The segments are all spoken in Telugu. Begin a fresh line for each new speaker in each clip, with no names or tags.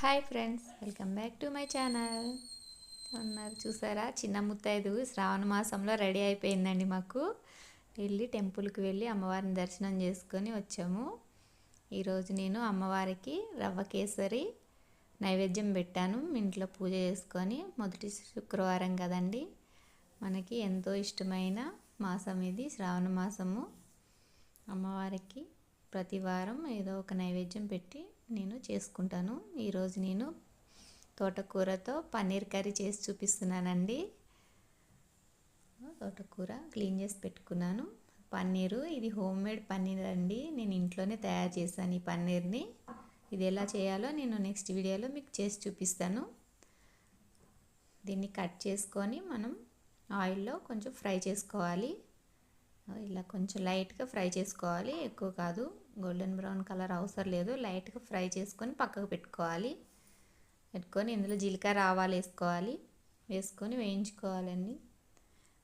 Hi friends welcome back to my channel. ఉన్నారు చూసారా? చిన్న ముత్తైదు శ్రావణ మాసంలో రెడీ అయిపోయిందండి మాకు. వెళ్ళి టెంపుల్కి వెళ్ళి అమ్మవారిని దర్శనం చేసుకొని వచ్చాము. ఈరోజు నేను అమ్మవారికి రవ్వ కేసరి నైవేద్యం పెట్టాను. ఇంట్లో పూజ చేసుకొని మొదటి శుక్రవారం కదండి. మనకి ఎంతో ఇష్టమైన మాసం ఇది శ్రావణ మాసము. అమ్మవారికి ప్రతి వారం ఏదో ఒక నైవేద్యం పెట్టి నేను చేసుకుంటాను. ఈరోజు నేను తోటకూరతో పన్నీర్ కర్రీ చేసి చూపిస్తున్నానండి. తోటకూర క్లీన్ చేసి పెట్టుకున్నాను. పన్నీరు ఇది హోమ్ మేడ్ పన్నీర్ అండి. నేను ఇంట్లోనే తయారు చేశాను ఈ పన్నీర్ని. ఇది ఎలా చేయాలో నేను నెక్స్ట్ వీడియోలో మీకు చేసి చూపిస్తాను. దీన్ని కట్ చేసుకొని మనం ఆయిల్లో కొంచెం ఫ్రై చేసుకోవాలి. ఇలా కొంచెం లైట్గా ఫ్రై చేసుకోవాలి. ఎక్కువ కాదు. గోల్డెన్ బ్రౌన్ కలర్ అవసరం లేదు. లైట్గా ఫ్రై చేసుకొని పక్కకు పెట్టుకోవాలి. పెట్టుకొని ఇందులో జీలకర్ర ఆవాలు వేసుకోవాలి. వేసుకొని వేయించుకోవాలండి.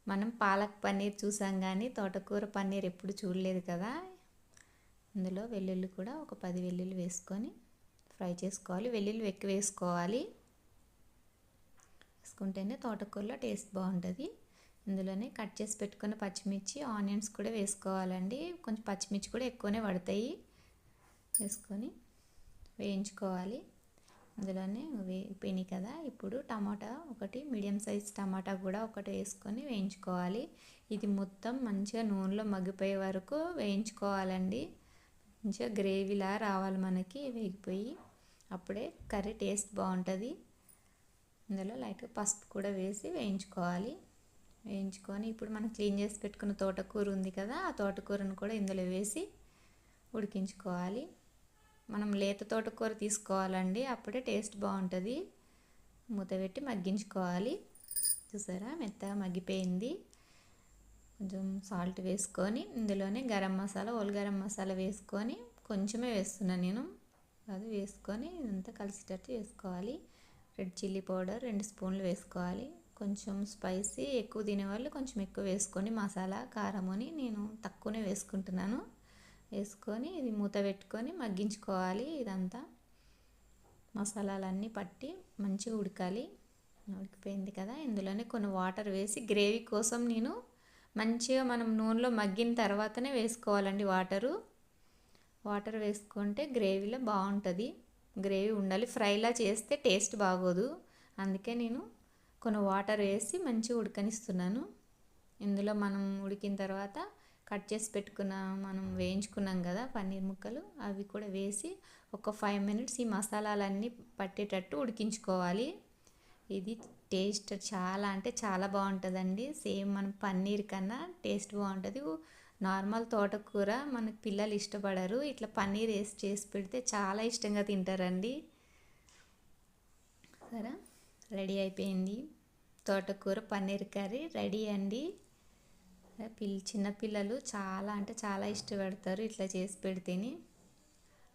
మనం పాలక్ పన్నీర్ చూసాం కానీ తోటకూర పన్నీర్ ఎప్పుడు చూడలేదు కదా. ఇందులో వెల్లుల్లి కూడా ఒక పది వెల్లుల్లి వేసుకొని ఫ్రై చేసుకోవాలి. వెల్లుల్లి ఎక్కువ వేసుకోవాలి. వేసుకుంటేనే తోటకూరలో టేస్ట్ బాగుంటుంది. ఇందులోనే కట్ చేసి పెట్టుకున్న పచ్చిమిర్చి ఆనియన్స్ కూడా వేసుకోవాలండి. కొంచెం పచ్చిమిర్చి కూడా ఎక్కువనే పడతాయి. వేసుకొని వేయించుకోవాలి. అందులోనే వేయిపోయినాయి కదా. ఇప్పుడు టమాటా ఒకటి మీడియం సైజ్ టమాటా కూడా ఒకటి వేసుకొని వేయించుకోవాలి. ఇది మొత్తం మంచిగా నూనెలో మగ్గిపోయే వరకు వేయించుకోవాలండి. మంచిగా గ్రేవీలా రావాలి మనకి వేగిపోయి. అప్పుడే కర్రీ టేస్ట్ బాగుంటుంది. ఇందులో లైట్గా పసుపు కూడా వేసి వేయించుకోవాలి. వేయించుకొని ఇప్పుడు మనం క్లీన్ చేసి పెట్టుకున్న తోటకూర ఉంది కదా ఆ తోటకూరను కూడా ఇందులో వేసి ఉడికించుకోవాలి. మనం లేత తోటకూర తీసుకోవాలండి అప్పుడే టేస్ట్ బాగుంటుంది. మూత పెట్టి మగ్గించుకోవాలి. చూసారా? మెత్తగా మగ్గిపోయింది. కొంచెం సాల్ట్ వేసుకొని ఇందులోనే గరం మసాలా ఓల్ గరం మసాలా వేసుకొని కొంచెమే వేస్తున్నాను నేను. అది వేసుకొని ఇదంతా కలిసేటట్టు వేసుకోవాలి. రెడ్ చిల్లీ పౌడర్ రెండు స్పూన్లు వేసుకోవాలి. కొంచెం స్పైసీ ఎక్కువ తినేవాళ్ళు కొంచెం ఎక్కువ వేసుకొని మసాలా కారం అని నేను తక్కువనే వేసుకుంటున్నాను. వేసుకొని ఇది మూత పెట్టుకొని మగ్గించుకోవాలి ఇదంతా. మసాలాలన్నీ పట్టి మంచిగా ఉడకాలి. ఉడికిపోయింది కదా ఇందులోనే కొన్ని వాటర్ వేసి గ్రేవీ కోసం నేను మంచిగా మనం నూనెలో మగ్గిన తర్వాతనే వేసుకోవాలండి వాటరు. వాటర్ వేసుకుంటే గ్రేవీలో బాగుంటుంది. గ్రేవీ ఉండాలి. ఫ్రైలా చేస్తే టేస్ట్ బాగోదు. అందుకే నేను కొన్ని వాటర్ వేసి మంచిగా ఉడకనిస్తున్నాను. ఇందులో మనం ఉడికిన తర్వాత కట్ చేసి పెట్టుకున్న మనం వేయించుకున్నాం కదా పన్నీర్ ముక్కలు అవి కూడా వేసి ఒక ఫైవ్ మినిట్స్ ఈ మసాలాలన్నీ పట్టేటట్టు ఉడికించుకోవాలి. ఇది టేస్ట్ చాలా అంటే చాలా బాగుంటుందండి. సేమ్ మన పన్నీర్ కన్నా టేస్ట్ బాగుంటుంది. నార్మల్ తోటకూర మనకు పిల్లలు ఇష్టపడరు. ఇట్లా పన్నీర్ వేసి చేసి పెడితే చాలా ఇష్టంగా తింటారండి. సరే. రెడీ అయిపోయింది. తోటకూర పన్నీర్ కర్రీ రెడీ అండి. పిల్ చిన్నపిల్లలు చాలా అంటే చాలా ఇష్టపడతారు ఇట్లా చేసి పెడితేని.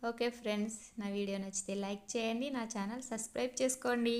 ఓకే ఫ్రెండ్స్ నా వీడియో నచ్చితే లైక్ చేయండి నా ఛానల్ సబ్స్క్రైబ్ చేసుకోండి.